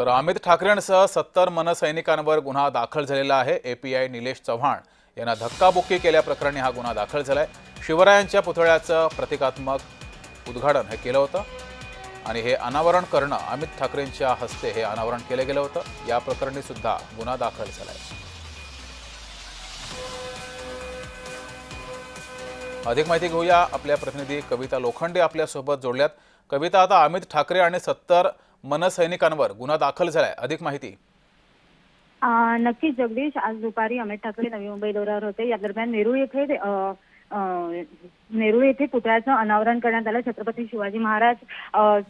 तर अमित ठाकरेंसह सत्तर मनसैनिकांवर गुन्हा दाखल झालेला आहे. एपीआय निलेश चव्हाण यांना धक्काबुक्की केल्याप्रकरणी हा गुन्हा दाखल झाला आहे शिवरायांच्या पुतळ्याचं प्रतिकात्मक उद्घाटन हे केलं होतं. आणि हे अनावरण करणं अमित ठाकरेंच्या हस्ते हे अनावरण केलं गेलं होतं. या प्रकरणी सुद्धा गुन्हा दाखल झाला आहे अधिक माहिती घेऊया. आपल्या प्रतिनिधी कविता लोखंडे आपल्यासोबत जोडल्यात. कविता आता अमित ठाकरे आणि सत्तर मनसैनिकांवर गुन्हा दाखल झालाय. अधिक माहिती. नक्कीच जगदीश आज दुपारी अमित ठाकरे नवी मुंबई दौऱ्यावर होते. या दरम्यान नेरूळ येथे नेहरू नेरूळ येथे पुतळ्याचं अनावरण करण्यात आलं. छत्रपती शिवाजी महाराज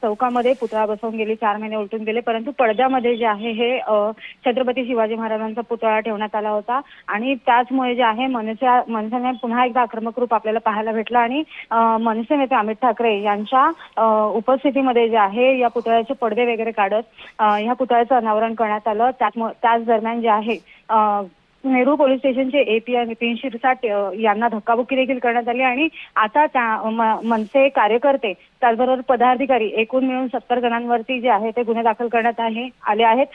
चौकामध्ये पुतळा बसवून गेले चार महिने उलटून गेले परंतु पडद्यामध्ये जे आहे हे छत्रपती शिवाजी महाराजांचा पुतळा ठेवण्यात आला होता. आणि त्याचमुळे जे आहे मनसे मनसेने पुन्हा एकदा आक्रमक रूप आपल्याला पाहायला भेटलं आणि मनसे नेते अमित ठाकरे यांच्या उपस्थितीमध्ये जे आहे या पुतळ्याचे पडदे वगैरे काढत ह्या पुतळ्याचं अनावरण करण्यात आलं. त्याच दरम्यान जे आहे नेहरू पोलीस स्टेशनचे एपीआय नितीन शिरसाट यांना धक्काबुक्की देखील करण्यात आली आणि आता त्या मनसे कार्यकर्ते त्याचबरोबर पदाधिकारी एकूण मिळून सत्तर जणांवरती जे आहे ते गुन्हे दाखल करण्यात आहे आले आहेत.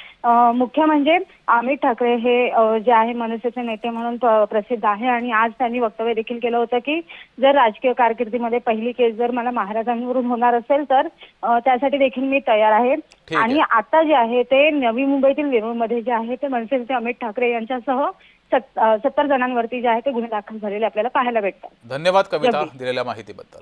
मुख्य म्हणजे अमित ठाकरे हे जे आहे मनसेचे नेते म्हणून प्रसिद्ध आहे आणि आज त्यांनी वक्तव्य देखील केलं होतं की जर राजकीय कारकिर्दीमध्ये पहिली केस जर मला महाराजांवरून होणार असेल तर त्यासाठी देखील मी तयार आहे. आणि आता जे आहे ते नवी मुंबईतील वेरूळमध्ये जे आहे ते मनसेचे अमित ठाकरे यांच्यासह सत- अ, सत्तर जणांवरती जे आहे ते गुन्हे दाखल झालेले आपल्याला पाहायला भेटतात धन्यवाद कविता. दिलेल्या माहितीबद्दल